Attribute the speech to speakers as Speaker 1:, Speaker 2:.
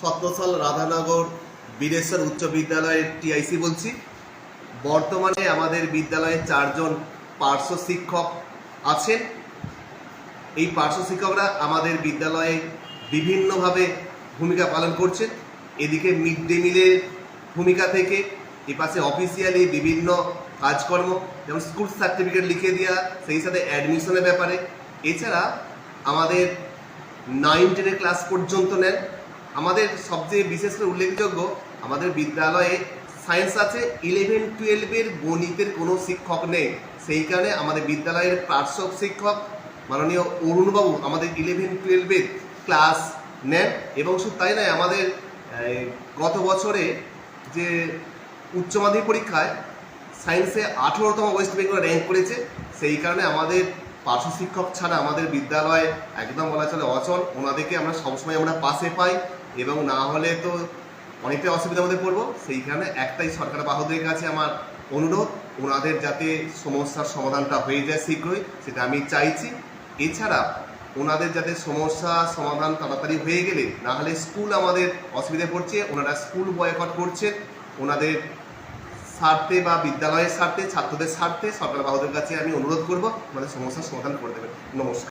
Speaker 1: ছত্রসাল রাধানগর বীরেশ্বর উচ্চ বিদ্যালয়ের টিআইসি বলছি। বর্তমানে আমাদের বিদ্যালয়ে চারজন পার্শ্ব শিক্ষক আছেন। এই পার্শ্ব শিক্ষকরা আমাদের বিদ্যালয়ে বিভিন্নভাবে ভূমিকা পালন করছেন। এদিকে মিড ডে মিলের ভূমিকা থেকে এপাশে অফিসিয়ালি বিভিন্ন কাজকর্ম, যেমন স্কুল সার্টিফিকেট লিখে দেওয়া সেই সাথে অ্যাডমিশনের ব্যাপারে। এছাড়া আমাদের নাইন টেনের ক্লাস পর্যন্ত নেন। আমাদের সবচেয়ে বিশেষ করে উল্লেখযোগ্য, আমাদের বিদ্যালয়ে সায়েন্স আছে ইলেভেন টুয়েলভের গণিতের কোনো শিক্ষক নেই। সেই কারণে আমাদের বিদ্যালয়ের পার্শ্ব শিক্ষক মাননীয় অরুণবাবু আমাদের ইলেভেন টুয়েলভের ক্লাস নেন এবং শুধু তাই নয়, আমাদের গত বছরে যে উচ্চ মাধ্যমিক পরীক্ষায় সায়েন্সে আঠেরোতম ওয়েস্ট বেঙ্গল র্যাঙ্ক করেছে, সেই কারণে আমাদের পার্শ্ব শিক্ষক ছাড়া আমাদের বিদ্যালয় একদম বলা চলে অচল। ওনাদেরকে আমরা সবসময় আমরা পাশে পাই। এবং না হলে তো অনেকটাই অসুবিধার মধ্যে পড়ব। সেইখানে একটাই সরকার বাহুদের কাছে আমার অনুরোধ, ওনাদের যাতে সমস্যার সমাধানটা হয়ে যায় শীঘ্রই, সেটা আমি চাইছি। এছাড়া ওনাদের যাতে সমস্যা সমাধান তাড়াতাড়ি হয়ে গেলে, না হলে স্কুল আমাদের অসুবিধায় পড়ছে, ওনারা স্কুল বয়কট করছে ওনাদের স্বার্থে বা বিদ্যালয়ের স্বার্থে, ছাত্রদের স্বার্থে সরকার বাহুদের কাছে আমি অনুরোধ করব আমাদের সমস্যার সমাধান করে দেবেন। নমস্কার।